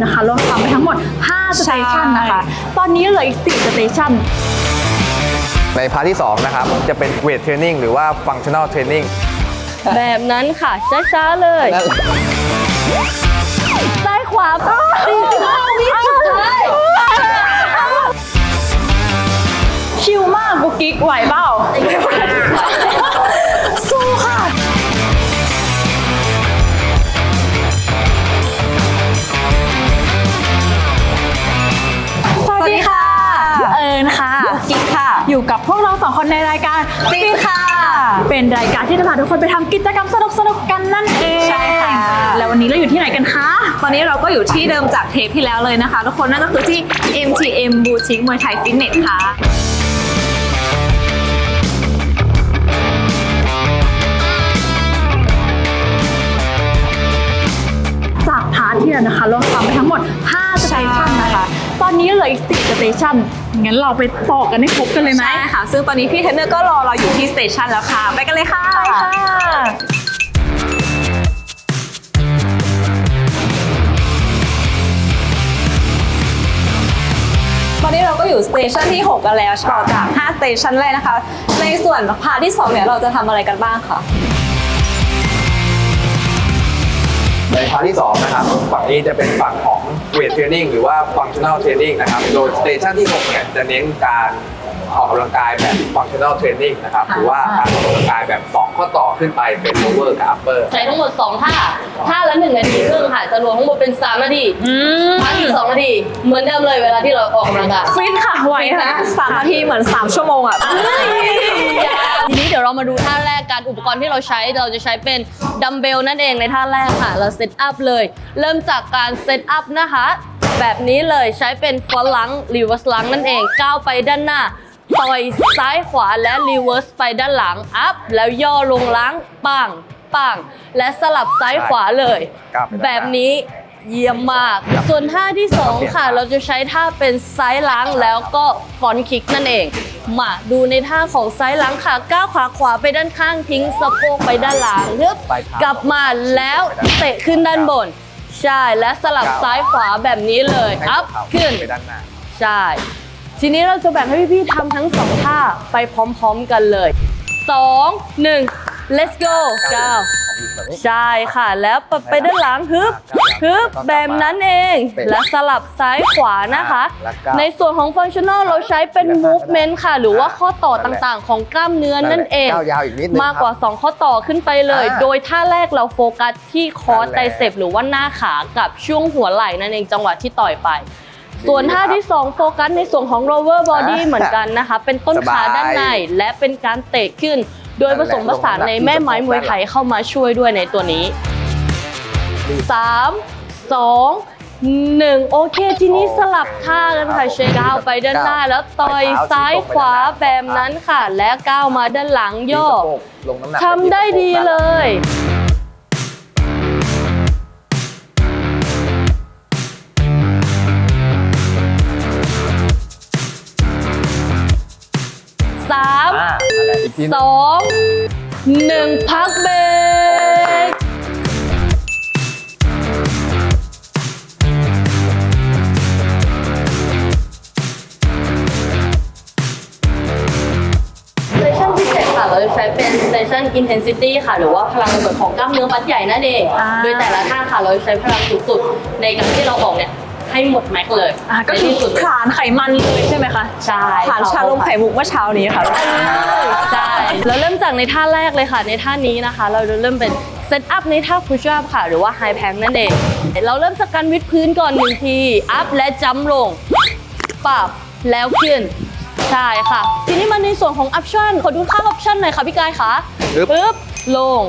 แล้วนะคะเราทำไปทั้งหมด 5 สเตชันนะคะ ตอนนี้เหลืออีก 4 สเตชันในพาร์ทที่ 2 นะครับ จะเป็นเวทเทรนนิ่งหรือว่าฟังชั่น a ลเทรนนิ่งแบบนั้นค่ะ ช้าๆเลยซ้ายขวา45วิสุดท้ายชิลมากกุ๊กกิ๊กไหวเปล่า อยู่กับพวกเราสองคนในรายการฟินค่ะ เป็นรายการที่จะพาทุกคนไปทำกิจกรรมสนุกๆกันนั่นเองใช่ค่ะ แล้ววันนี้เราอยู่ที่ไหนกันคะ ตอนนี้เราก็อยู่ที่เดิมจากเทปที่แล้วเลยนะคะ ทุกคนนั่นก็คือที่ MTM Boutique มวยไทยฟิตเนสค่ะจากพาร์ทที่แล้วนะคะเราทำไปทั้งหมด5 อนนี้เหลืออีก4สเตชันงั้นเราไปต่อกันให้ครบกันเลยไหมใช่ค่ะ ซึ่งตอนนี้พี่เทรนเนอร์ก็รอเราอยู่ที่สเตชันแล้วค่ะ ไปกันเลยค่ะไปค่ะตอนนี้เราก็อยู่สเตชันที่ 6 กันแล้วต่อจาก5สเตชันแรกนะคะ ในส่วนพาร์ทที่ 2 เนี่ยเราจะทำอะไรกันบ้างคะในพาร์ทที่2นะครับฝั่งนี้จะเป็นฝั่งของ เวทเทรนนิ่งหรือว่าฟังชั่น a ลเทรนนิ่งนะครับ โดยสเตชันที่6เนี่ยจะเน้นการ ออกกำลังกายแบบฟังชั่น a ลเทรนนิ่งนะครับหรือว่าการออกกำลังกายแบบ 2 ข้อต่อขึ้นไปเป็น lower กับ upper ใช้ทั้งหมด 2 ท่า ท่าละ1นาทีครึ่งค่ะจะรวมทั้งหมดเป็น 3 นาทีพักอีก2นาที เหมือนเดิมเลยเวลาที่เราออกกำลังกาย ฟินค่ะไหวไปค่ะนะสามนาทีเหมือน 3 ชั่วโมงอะทีนี้เดี๋ยวเรามาดูท่าแรกการอุปกรณ์ที่เราใช้เราจะใช้เป็นดัมเบลนั่นเองในท่าแรกค่ะ เราเซตอัพเลย เริ่มจากการเซตอัพนะคะ แบบนี้เลยใช้เป็นฟอลังรีเวิร์สลังนั่นเองก้าวไปด้านหน้า ต่อยซ้ายขวาและรีเวิร์สไปด้านหลัง อัพ แล้วย่อลงล้างปังปังและสลับซ้ายขวาเลยก้าวไปด้านหน้าแบบนี้เยี่ยมมากครับส่วนท่าที่ 2 ค่ะ เราจะใช้ท่าเป็นซ้ายล้างแล้วก็ฟอนคิกนั่นเอง มาดูในท่าของซ้ายล้างค่ะ ก้าวขาขวาไปด้านข้างทิ้งสะโพกไปด้านหลังเพื่อปลายเท้ากลับมาแล้วเตะขึ้นด้านบน ใช่ และสลับซ้ายขวาแบบนี้เลยให้อัพหัวเข่าขึ้นไปด้านหน้าใช่ ทีนี้เราจะแบ่งให้พี่ๆทำทั้งสองท่าไปพร้อมๆกันเลย 2 1 let's go ก้าวใช่ค่ะ แล้วปรับไปด้านหลังฮึบฮึบแบบนั้นเอง และสลับซ้ายขวานะคะ ในส่วนของฟังชั่นอลเราใช้เป็น movement ค่ะ หรือว่าข้อต่อต่างๆ ของกล้ามเนื้อนั่นเองก้าวยาวอีกนิดนึงมากกว่า 2 ข้อต่อขึ้นไปเลยอ่าโดยท่าแรกเราโฟกัสที่คอร์นั่นแหละไตรเซปหรือว่าหน้าขากับช่วงหัวไหล่นั่นเองจังหวะที่ต่อยไป ส่วนท่าที่ 2 โฟกัสในส่วนของ lower body อ่าเหมือนกันนะคะ เป็นต้นขาสบายด้านในและเป็นการเตะขึ้น โดยผสมผสานในแม่ไม้มวยไทยเข้ามาช่วยด้วยในตัวนี้ 3 2 1โอเคทีนี้สลับท่ากันค่ะเชคก้าวไปด้านหน้าแล้วต่อยซ้ายขวาแบบนั้นค่ะ และก้าวมาด้านหลังย่อสะโพกลงน้ำหนักทำได้ดีเลย กทีหสนึงองหนึ่งพักเบรกสเตชันที่เจ็ดค่ะเราจะใช้เป็นสเตชัน intensity ค่ะ หรือว่าพลังระเบิดของกล้ามเนื้อมัดใหญ่นั่นเองอ่าโดยแต่ละท่าค่ะ เราจะใช้พลังสุดๆในการที่เราออกเนี่ย ให้หมดแม็กซ์เลยอะก็คือในที่สุดเลยขานไขมันเลยใช่ไหมคะใช่ผ่านชาลมไข่มุกเมื่อเช้านี้ค่ะ ใช่เราเริ่มจากในท่าแรกเลยค่ะ ในท่านี้นะคะ เราจะเริ่มเป็นเซตอัพในท่า push up ค่ะ หรือว่า high plank นั่นเอง เราเริ่มจากการวิดพื้นก่อนหนึ่งที อัพและจัมลงปรับแล้วขึ้น ใช่ค่ะ ทีนี้มาในส่วนของ option ขอดูท่า option หน่อยค่ะพี่กายค่ะปึ๊บปึ๊บลง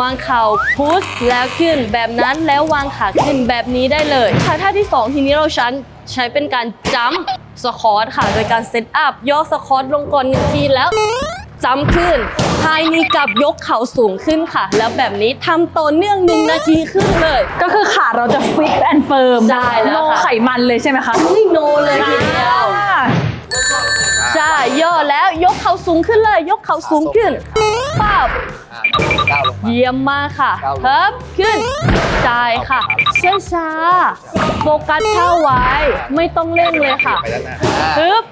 วางเข่าพุชแล้วขึ้นแบบนั้นแล้ววางขาขึ้นแบบนี้ได้เลยค่ะท่าที่ 2 ทีนี้เราใช้ใช้เป็นการจัมสคอตค่ะ โดยการเซตอัพย่อสคอตลงก่อนหนึ่งทีแล้วจัมขึ้นทายนี้กับยกเข่าสูงขึ้นค่ะ แล้วแบบนี้ทำต่อเนื่องหนึ่งนาทีขึ้นเลย ก็คือขาเราจะฟิตแอนด์เฟิร์มใช่แล้วโนค่ะไขมันเลยใช่ไหมคะไม่โนเลยทีเดียวอ่าใช่ย่อแล้วยกเข่าสูงขึ้นเลย ยกเข่าสูงขึ้นปั๊บ อ่าก้าวลงมา เยี่ยมมากค่ะก้าวลงเฮิบขึ้นใช่ค่ะช้าช้าๆโฟกัสเท่าไว้ ไม่ต้องเร่งเลยค่ะไปด้านหน้าอ่าฮึบ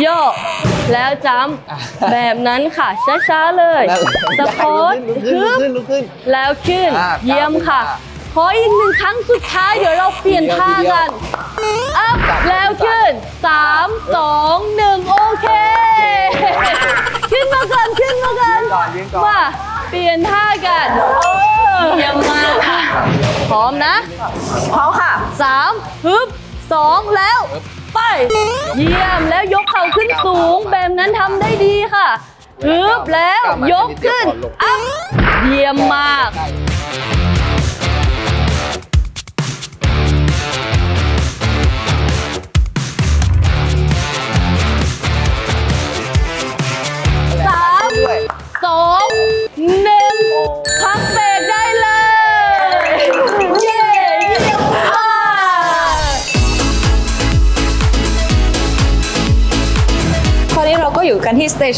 โยกแล้วจอะำแบบนั้นค่ะ ช้าๆเลยนั่นแหละสะโพกลุกฮึขึ้นบลุกขึ้น แล้วขึ้นอ่าเยี่ยมค่ะก้าวขึ้นขออีกหนึ่งครั้งสุดท้าย เดี๋ยวเราเปลี่ยนท่ากัน อัพแล้วขึ้น 3 2 1 โอเค ขึ้นมาก่อนขึ้นมาก่อนก่อนยืนก่อน มา เปลี่ยนท่ากันเยี่ยมมากค่ะ พร้อมนะ พร้อมค่ะสามฮึบสองแล้ว ไป เยี่ยมแล้วยกเข่าขึ้นสูง แบบนั้นทำได้ดีค่ะฮึบแล้วยกขึ้นอัพเยี่ยมมาก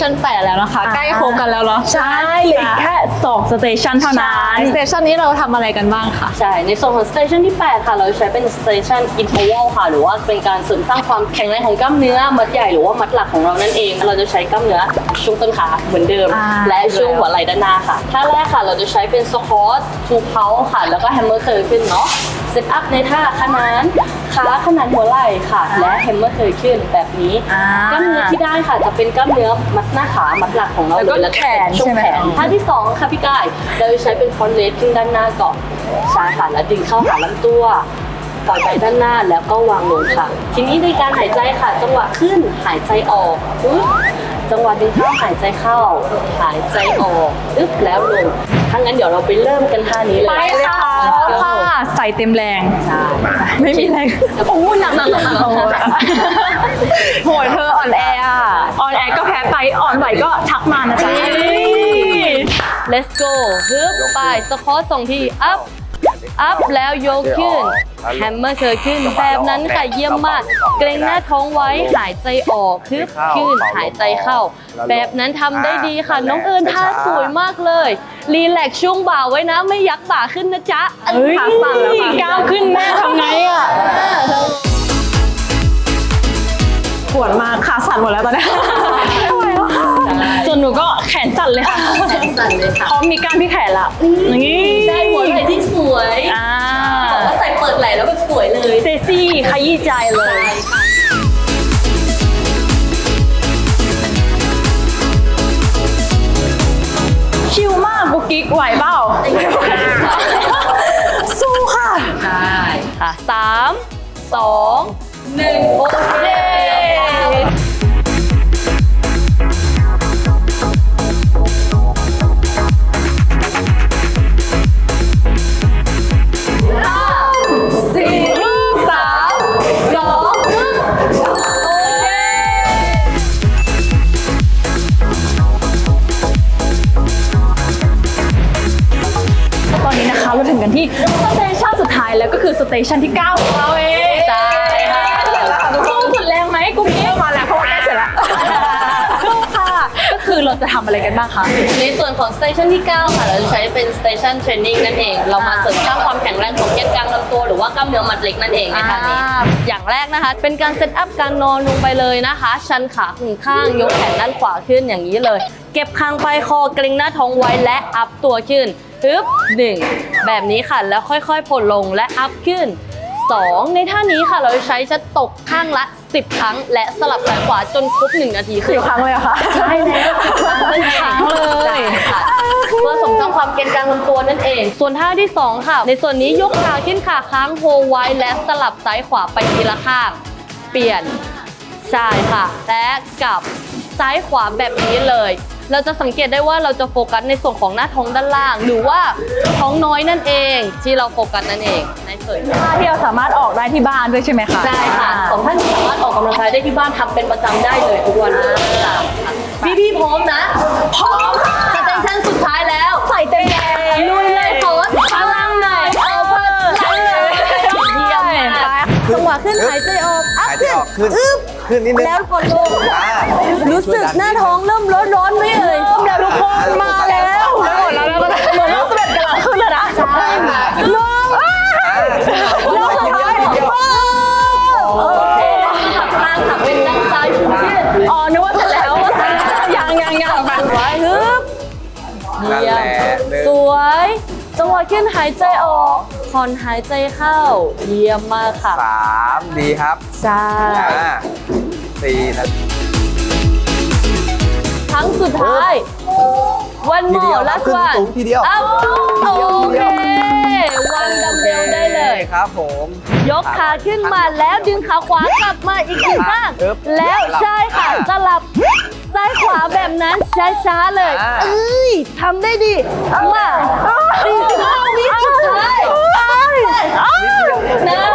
ชัน8แล้วนะคะ ใกล้โค้งกันแล้วเนาะใช่เหลืออีกแค่ 2สเตชันเท่านั้นสเตชันนี้เราทำอะไรกันบ้างคะใช่ ในส่วนของสเตชันที่ 8 ค่ะ เราใช้เป็นสเตชันอินเทอร์วัลค่ะ หรือว่าเป็นการเสริมสร้างความแข็งแรงของกล้ามเนื้อ มัดใหญ่หรือว่ามัดหลักของเรานั่นเอง เราจะใช้กล้ามเนื้อช่วงต้นขาเหมือนเดิมอ่าและช่วงหัวไหล่ด้านหน้าค่ะท่าแรกค่ะ เราจะใช้เป็นสควอตทูเพาค่ะ แล้วก็แฮมเมอร์เคอร์ขึ้นเนาะเซตอัพในท่าขนานขาขนานหัวไหล่ค่ะ และแฮมเมอร์เคอร์ขึ้นแบบนี้อ่ากล้ามเนื้อที่ได้ค่ะจะเป็นกล้ามเนื้อมัดหน้าขามัดหลักของเราแล้วก็เลยแขนช่วใช่งไหมแขนท่าที่สองค่ะพี่กายเราจะใช้เป็นฟอนเลสขึ้นด้านหน้าก่อนใช่ค่ะแล้วดึงเข้าหาลำตัวปล่อยไปด้านหน้าแล้วก็วางลงค่ะ ทีนี้ในการหายใจค่ะ จังหวะขึ้นหายใจออกปึ๊บจังหวะดึงเข้าหายใจเข้า หายใจออกอึ๊บแล้วลงถ้างั้นเดี๋ยวเราไปเริ่มกันท่านี้เลยไปค่ะค่ะใส่เต็มแรงใช่ไม่มีแรงโอ้หนักหนักหนักโหยเธออ่อนแออะอ่อนแอก็แพ้ไปอ่อนไหวก็ทักมานะจ๊ะ let's go ฮึบไปสควอตสองที up อัพแล้วยกขึ้น แฮมเมอร์เคยขึ้น แบบนั้นค่ะเยี่ยมมาก เกรงหน้าท้องไว้ หายใจออกฮึบขึ้น หายใจเข้า แบบนั้นทำได้ดีค่ะ น้องเอิญท่าสวยมากเลย รีแลกซ์ช่วงบ่าไว้นะ ไม่ยักบ่าขึ้นนะจ๊ะเฮ้ยขาสั่นแล้วค่ะก้าวขึ้นแม่ทำไงอะปวดมากขาสั่นหมดแล้วตอนนี้ วนหนูก็แขนสั่นเลยค่ะสั่นเลยค่ะพร้อมมีกล้ามที่แขนละนี่ได้หัวไหล่ที่สวยอ่าบอกว่าใส่เปิดไหล่แล้วแบบสวยเลยเซซี่ขยี้ใจเลยชิลมากกุ๊กกิ๊กไหวเปล่าสู้ค่ะใช่ค่ะสามสองหนึ่ง ตชันที่ 9 ของเราเองใช่ค่ะสู้สุดแรงไหมกุ๊กกิ๊กมาแล้วเพราะว่าใกล้เสร็จแล้วสู้ค่ะ ก็คือเราจะทำอะไรกันบ้างคะ ในส่วนของสเตชันที่ 9 ค่ะ เราจะใช้เป็นสเตชันเทรนนิ่งนั่นเอง เรามาเสริมสร้างความแข็งแรงของแกนกลางลำตัวหรือว่ากล้ามเนื้อมัดเล็กนั่นเองในท่านี้อ่าอย่างแรกนะคะ เป็นการเซตอัพการนอนลงไปเลยนะคะ ชันขาหนึ่งข้าง ยกแขนด้านขวาขึ้นอย่างนี้เลย เก็บคางไปคอเกร็งหน้าท้องไว้และอัพตัวขึ้น ฮึบหนึ่งแบบนี้ค่ะ แล้วค่อยๆผ่อนลงและอัพขึ้น 2 ในท่านี้ค่ะ เราจะใช้จะตกข้างละ 10 ครั้ง และสลับซ้ายขวาจนครบ 1 นาทีสิบครั้งเลยเหรอคะใช่แล้วสิบครั้งเลยครั้งเลยใช่ค่ะเพื่อสมทั้งความเกณฑ์กลางลำตัวนั่นเอง ส่วนท่าที่ 2 ค่ะ ในส่วนนี้ยกขาขึ้นขาค้างโฮไว้และสลับซ้ายขวาไปทีละข้าง เปลี่ยนใช่ค่ะ และกลับซ้ายขวาแบบนี้เลย เราจะสังเกตได้ว่าเราจะโฟกัสในส่วนของหน้าท้องด้านล่าง หรือว่าท้องน้อยนั่นเองที่เราโฟกัสนั่นเองในส่วนนี้ท่าที่เราสามารถออกได้ที่บ้านด้วยใช่ไหมคะใช่ค่ะสองท่านสามารถออกกำลังกายได้ที่บ้านทำเป็นประจำได้เลยทุกวันค่ะพี่พี่ๆพร้อมนะพร้อมสเตชันสุดท้ายแล้วใส่เต็ม งหวะขึ้นหายใจออกอัพหายใจขึ้นออกขึ้นอึ๊บขึ้นนิดนึงแล้วกดลงรู้สึกหน้าท้องเริ่มร้อนร้อนไหมเอ่ยเริ่มแล้วทุกคนมาแล้ว หมดแล้วแล้วก็เหมือนลูกเสด็จกำลังขึ้นแล้วนะ ใช่ ลง หวะขึ้นหายใจออกผ่อนหายใจเข้า เยี่ยมมากค่ะสามดีครับใช่อ่าสี่นะครั้งสุดท้าย วันหมทีเดีอยวลัสขึ้นวันสูงทีเดียว อัพโอเควางดัมเบลได้เลย ครับผม ยกขาขึ้นมาแล้วดึงขาขวากลับมาอีกหนึ่งข้างอึ๊บแล้วใช่ค่ะอ่าสลับซ้ายขวาแบบนั้นช้าๆเลย อ่า เอ้ยทำได้ดีมาสี่สิบห้าวิสุดท้ายนะขึ้น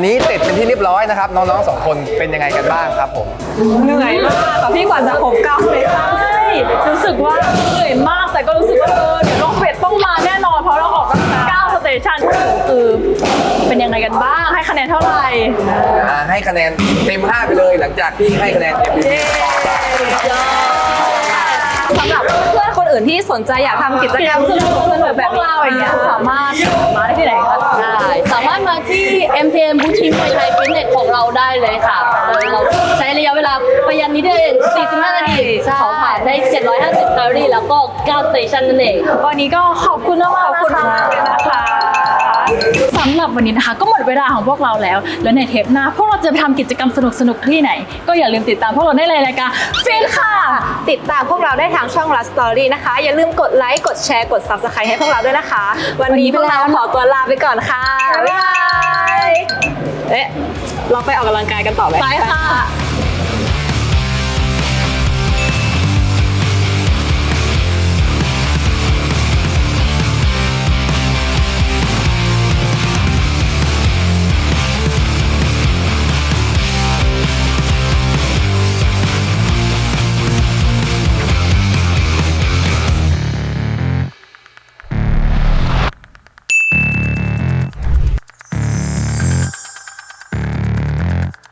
วันนี้เสร็จเป็นที่เรียบร้อยนะครับ น้องๆสองคนเป็นยังไงกันบ้างครับผม เหนื่อยมากแต่พี่กว่าจะครบเก้าเลยค่ะใช่รู้สึกว่าเหนื่อยมากแต่ก็รู้สึกว่าเออเดี๋ยวน้องเป็ดต้องมาแน่นอนเพราะเราออกตั้งเก้าสเตชันคือเป็นยังไงกันบ้างให้คะแนนเท่าไหร่อ่าให้คะแนนเต็ม 5 ไปเลยหลังจากที่ให้คะแนน MVP สำหรับเพื่อนๆคนอื่นที่สนใจอยากทำกิจกรรมสนุกๆแบบพวกนี้เราอย่างเงี้ยสามารถมาได้ที่ไหนคะได้สามารถมาที่ MTM บูชิงไทยไทยฟิตเนสของเราได้เลยค่ะเราใช้ระยะเวลาประหยัดนิดเดียวเอง45นาทีเขาผ่านได้ 750แคลอรี่แล้วก็9สเตชันนั่นเองวันนี้ก็ขอบคุณมากๆขอบคุณมากเลยนะคะ สำหรับวันนี้นะคะ ก็หมดเวลาของพวกเราแล้ว แล้วในเทปหน้า พวกเราจะไปทำกิจกรรมสนุกๆที่ไหน ก็อย่าลืมติดตามพวกเราได้เลยรายการฟินค่ะ ติดตามพวกเราได้ทางช่อง Last Story นะคะ อย่าลืมกดไลค์กดแชร์กด Subscribe ให้พวกเราด้วยนะคะ วันนี้พวกเราขอตัวลาไปก่อนค่ะบ๊ายบายเอ๊ะเราไปออกกำลังกายกันต่อไหมไปค่ะ